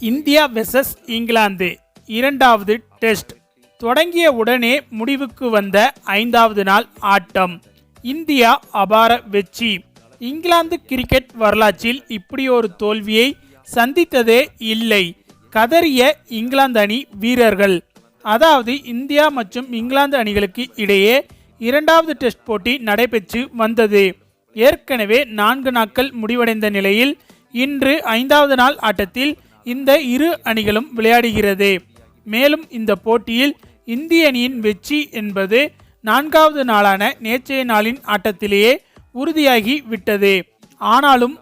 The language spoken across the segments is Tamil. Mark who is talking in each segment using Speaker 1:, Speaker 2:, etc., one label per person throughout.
Speaker 1: India versus England. இரண்டாவது டெஸ்ட் தொடங்கிய உடனே முடிவுக்கு வந்த ஐந்தாவது நாள் ஆட்டம். இந்தியா அபார வெற்றி. இங்கிலாந்து கிரிக்கெட் வரலாற்றில் இப்படி ஒரு தோல்வியை சந்தித்ததே இல்லை. கதறிய இங்கிலாந்து அணி வீரர்கள். அதாவது இந்தியா மற்றும் இங்கிலாந்து அணிகளுக்கு இடையே இரண்டாவது டெஸ்ட் போட்டி நடைபெற்று வந்தது. ஏற்கனவே நான்கு நாட்கள் முடிவடைந்த நிலையில் இன்று ஐந்தாவது நாள் ஆட்டத்தில் இந்த இரு அணிகளும் விளையாடுகிறது. மேலும் இந்த போட்டியில் இந்திய அணியின் வெற்றி என்பது நான்காவது நாளான நேற்றைய நாளின் ஆட்டத்திலேயே உறுதியாகி விட்டது. ஆனாலும்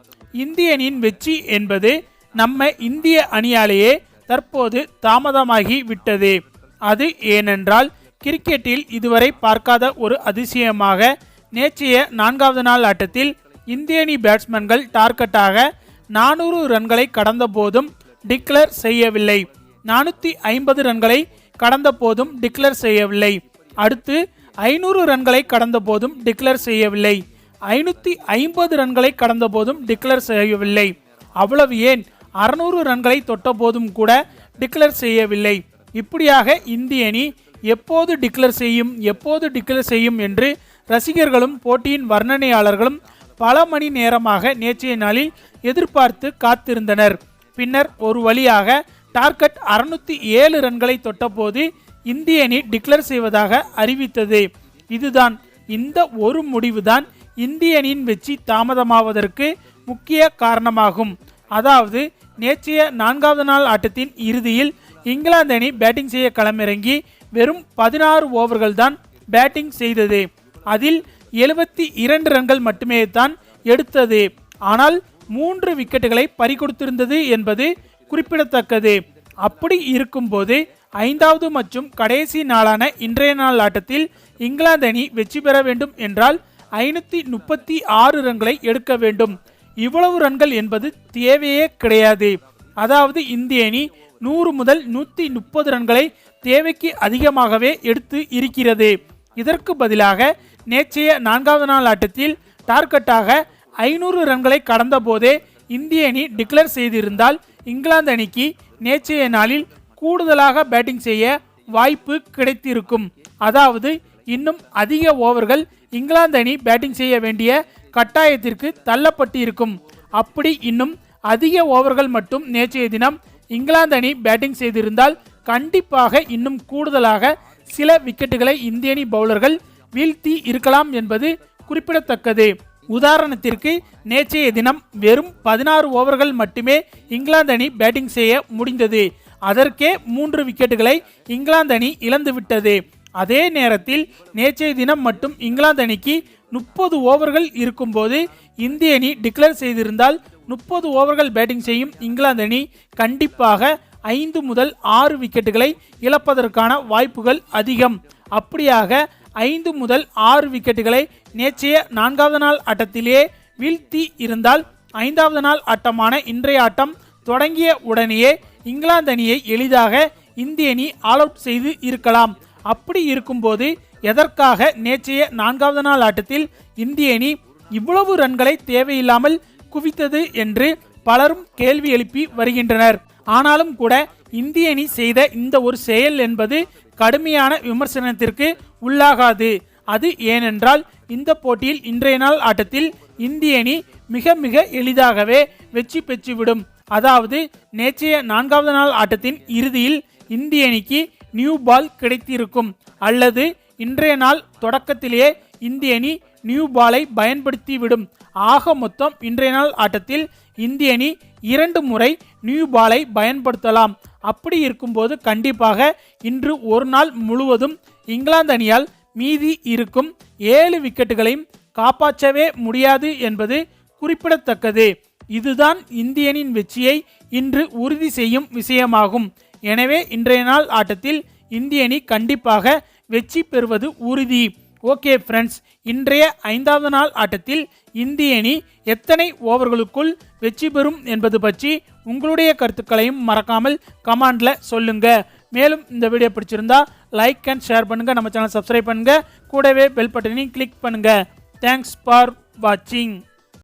Speaker 1: இந்திய அணியின் வெற்றி என்பது நம்ம இந்திய அணியாலேயே தற்போது தாமதமாகி விட்டது. அது ஏனென்றால் கிரிக்கெட்டில் இதுவரை பார்க்காத ஒரு அதிசயமாக நேற்றைய நான்காவது நாள் ஆட்டத்தில் இந்திய அணி பேட்ஸ்மேன்கள் டார்கெட்டாக நானூறு ரன்களை கடந்த போதும் டிக்ளேர் செய்யவில்லை. நானூற்றி ஐம்பது ரன்களை கடந்த போதும் டிக்ளேர் செய்யவில்லை. அடுத்து ஐநூறு ரன்களை கடந்த போதும் டிக்ளேர் செய்யவில்லை. ஐநூற்றி ஐம்பது ரன்களை கடந்த போதும் டிக்ளேர் செய்யவில்லை. அவ்வளவு ஏன்? அறுநூறு ரன்களை தொட்ட போதும் கூட டிக்ளேர் செய்யவில்லை. இப்படியாக இந்திய அணி எப்போது டிக்ளேர் செய்யும் எப்போது டிக்ளேர் செய்யும் என்று ரசிகர்களும் போட்டியின் வர்ணனையாளர்களும் பல மணி நேரமாக நேற்றைய நாளில் எதிர்பார்த்து காத்திருந்தனர். பின்னர் ஒரு வழியாக டார்கெட் அறுநூத்தி ஏழு ரன்களை தொட்டபோது இந்திய அணி டிக்ளேர் செய்வதாக அறிவித்தது. இதுதான் இந்த ஒரு முடிவுதான் இந்திய அணியின் வெற்றி தாமதமாவதற்கு முக்கிய காரணமாகும். அதாவது நேற்றைய நான்காவது நாள் ஆட்டத்தின் இறுதியில் இங்கிலாந்து அணி பேட்டிங் செய்ய களமிறங்கி வெறும் பதினாறு ஓவர்கள் தான் பேட்டிங் செய்தது. அதில் எழுபத்தி இரண்டு ரன்கள் மட்டுமே தான் எடுத்தது. ஆனால் மூன்று விக்கெட்டுகளை பறிகொடுத்திருந்தது என்பது குறிப்பிடத்தக்கது. அப்படி இருக்கும்போது ஐந்தாவது மற்றும் கடைசி நாளான இன்றைய நாள் ஆட்டத்தில் இங்கிலாந்து அணி வெற்றி பெற வேண்டும் என்றால் ஐநூற்றி முப்பத்தி ஆறு ரன்களை எடுக்க வேண்டும். இவ்வளவு ரன்கள் என்பது தேவையே கிடையாது. அதாவது இந்திய அணி நூறு முதல் நூற்றி முப்பது ரன்களை தேவைக்கு அதிகமாகவே எடுத்து இருக்கிறது. இதற்கு பதிலாக நேற்றைய நான்காவது நாள் ஆட்டத்தில் டார்கெட்டாக ஐநூறு ரன்களை கடந்த போதே இந்திய அணி டிக்ளேர் செய்திருந்தால் இங்கிலாந்து அணிக்கு நேற்றைய நாளில் கூடுதலாக பேட்டிங் செய்ய வாய்ப்பு கிடைத்திருக்கும். அதாவது இன்னும் அதிக ஓவர்கள் இங்கிலாந்து அணி பேட்டிங் செய்ய வேண்டிய கட்டாயத்திற்கு தள்ளப்பட்டு இருக்கும் அப்படி இன்னும் அதிக ஓவர்கள் மட்டும் நேற்றைய தினம் இங்கிலாந்து அணி பேட்டிங் செய்திருந்தால் கண்டிப்பாக இன்னும் கூடுதலாக சில விக்கெட்டுகளை இந்திய அணி பவுலர்கள் வீழ்த்தி இருக்கலாம் என்பது குறிப்பிடத்தக்கது. உதாரணத்திற்கு நேற்றைய தினம் வெறும் பதினாறு ஓவர்கள் மட்டுமே இங்கிலாந்து அணி பேட்டிங் செய்ய முடிந்தது. அதற்கே மூன்று விக்கெட்டுகளை இங்கிலாந்து அணி இழந்துவிட்டது அதே நேரத்தில் நேற்றைய தினம் மட்டும் இங்கிலாந்து அணிக்கு முப்பது ஓவர்கள் இருக்கும்போது இந்திய அணி டிக்ளேர் செய்திருந்தால் முப்பது ஓவர்கள் பேட்டிங் செய்யும் இங்கிலாந்து அணி கண்டிப்பாக ஐந்து முதல் ஆறு விக்கெட்டுகளை இழப்பதற்கான வாய்ப்புகள் அதிகம். அப்படியாக ஐந்து முதல் ஆறு விக்கெட்டுகளை நேற்றைய நான்காவது நாள் ஆட்டத்திலே வீழ்த்தி இருந்தால் ஐந்தாவது நாள் ஆட்டமான இன்றைய ஆட்டம் தொடங்கிய உடனேயே இங்கிலாந்து அணியை எளிதாக இந்திய அணி ஆல் அவுட் செய்து இருக்கலாம். அப்படி இருக்கும்போது எதற்காக நேற்றைய நான்காவது நாள் ஆட்டத்தில் இந்திய அணி இவ்வளவு ரன்களை தேவையில்லாமல் குவித்தது என்று பலரும் கேள்வி எழுப்பி வருகின்றனர். ஆனாலும் கூட இந்திய அணி செய்த இந்த ஒரு செயல் என்பது கடுமையான விமர்சனத்திற்கு உள்ளாகாது. அது ஏனென்றால் இந்த போட்டியில் இன்றைய நாள் ஆட்டத்தில் இந்திய அணி மிக மிக எளிதாகவே வெற்றி பெற்றுவிடும். அதாவது நேற்றைய நான்காவது நாள் ஆட்டத்தின் இறுதியில் இந்திய அணிக்கு நியூ பால் கிடைத்திருக்கும். அல்லது இன்றைய நாள் தொடக்கத்திலேயே இந்திய அணி நியூ பாலை பயன்படுத்திவிடும். ஆக மொத்தம் இன்றைய நாள் ஆட்டத்தில் இந்திய அணி இரண்டு முறை நியூ பாலை பயன்படுத்தலாம். அப்படி இருக்கும்போது கண்டிப்பாக இன்று ஒரு நாள் முழுவதும் இங்கிலாந்து அணியால் மீதி இருக்கும் ஏழு விக்கெட்டுகளையும் காப்பாற்றவே முடியாது என்பது குறிப்பிடத்தக்கது. இதுதான் இந்தியனின் வெற்றியை இன்று உறுதி செய்யும் விஷயமாகும். எனவே இன்றைய நாள் ஆட்டத்தில் இந்திய அணி கண்டிப்பாக வெற்றி பெறுவது உறுதி. ஓகே ஃப்ரெண்ட்ஸ் இன்றைய ஐந்தாவது நாள் ஆட்டத்தில் இந்திய அணி எத்தனை ஓவர்களுக்குள் வெற்றி பெறும் என்பது பற்றி உங்களுடைய கருத்துக்களையும் மறக்காமல் கமெண்ட்ல சொல்லுங்க. மேலும் இந்த வீடியோ பிடிச்சிருந்தா லைக் அண்ட் ஷேர் பண்ணுங்க. நம்ம சேனல் சப்ஸ்கிரைப் பண்ணுங்க. கூடவே பெல் பட்டனையும் கிளிக் பண்ணுங்க. தேங்க்ஸ் ஃபார் வாட்சிங்